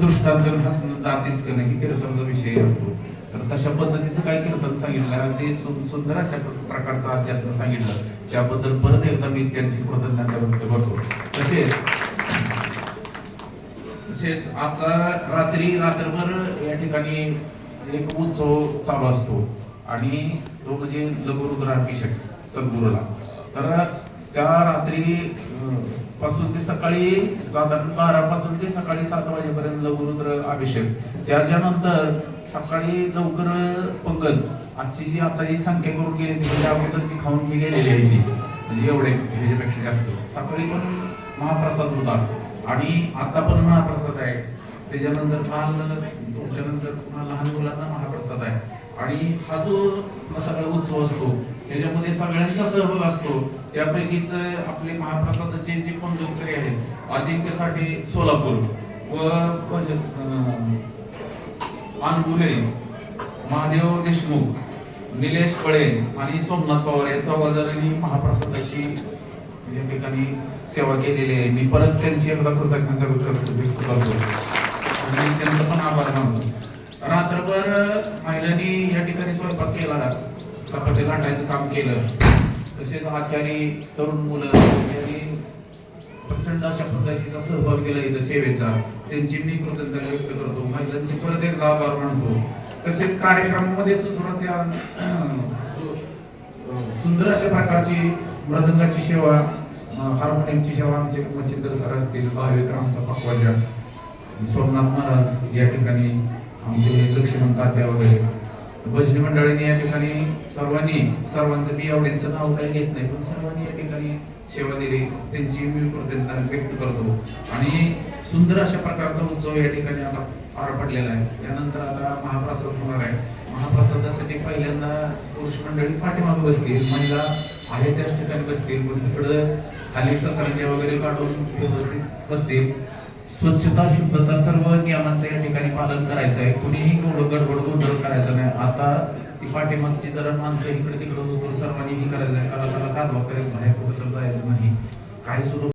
दृष्टांत हसणं जातीच करणं कीर्तनचा विषय असतो. तर तशा पद्धतीचं काय कीर्तन सांगितलं? ते सुंदर अशा प्रकारचं अध्यात्म सांगितलं. त्याबद्दल परत एकदा मी त्यांची कृतज्ञता व्यक्त करतो. तसेच तसेच आता रात्री रात्रभर या ठिकाणी एक उत्सव चालू असतो. आणि तो म्हणजे लघुरुद्राभिषेक सद्गुरूला. तर त्या रात्री पासून ते सकाळी साधारण बारा पासून ते सकाळी सात वाजेपर्यंत लघुरुद्र अभिषेक. त्याच्यानंतर सकाळी लवकर पंगत आजची जी आता जी संख्या करून गेली ती म्हणजे अगोदरची खाऊन मी गेलेली आहे ती. म्हणजे एवढे ह्याच्यापेक्षा जास्त. सकाळी पण महाप्रसाद होता. आणि आता पण महाप्रसाद आहे. त्याच्यानंतर काल तुमच्यानंतर पुन्हा लहान मुलांना महाप्रसाद आहे. आणि हा जो सगळा उत्सव असतो त्याच्यामध्ये सगळ्यांचा सहभाग असतो. त्यापैकीच आपले महाप्रसादाचे जे कंडक्टरी आहेत अजिंक्यसाठी सोलापूर व म्हणजे, महादेव देशमुख निलेश कळे आणि सोमनाथ पवार यांचा वजारांनी महाप्रसादाची या ठिकाणी सेवा केलेली आहे. मी परत त्यांची एकदा कृतज्ञता व्यक्त व्यक्त करतो आणि त्यांचा पण आभार मानतो. रात्रभर महिलांनी या ठिकाणी स्वयंपाक केला. सपाटे लाटायचं काम केलं. तसेच आचारी तरुण मुलं यांनी प्रचंड अशा पद्धतीचा सहभाग केला इथं सेवेचा. त्यांची मी कृतज्ञता व्यक्त करतो. महिलांचे परत एकदा आभार मानतो. तसेच कार्यक्रमामध्ये सुद्धा त्या सुंदर अशा प्रकारची मृदंगाची सेवा हार्मोनियमची सेवा आमचे मच्छिंद्र सर असतील भाविक रामचा पकवाजा सोमनाथ महाराज या ठिकाणी आमचे लक्ष्मण तात्या वगैरे भजनी मंडळीने या ठिकाणी सर्वांनी सर्वांचं मी एवढ्यांचं नाव काही घेत नाही पण सर्वांनी या ठिकाणी सेवा दिली. त्यांची मी कृतज्ञता व्यक्त करतो. आणि सुंदर अशा प्रकारचा उत्सव या ठिकाणी आता पार पडलेला आहे. त्यानंतर आता महाप्रसाद होणार आहे. महाप्रसादासाठी पहिल्यांदा पुरुष मंडळी पाठीमागे बसतील महिला आहे त्याच ठिकाणी बसतील पण तिकडं खाली सतरंजे वगैरे काढून बसतील. स्वच्छता शुद्धता सर्व नियमांचं या ठिकाणी पालन करायचं आहे. कुणीही गडबड गोंधळ करायचं नाही. आता ती पाठीमागची जरा माणसं इकडे तिकडे उचलून सर्वांनी करायचं नाही कारण त्याला कारवा करेल बाहेर कुठं जायचं नाही. काही सुरू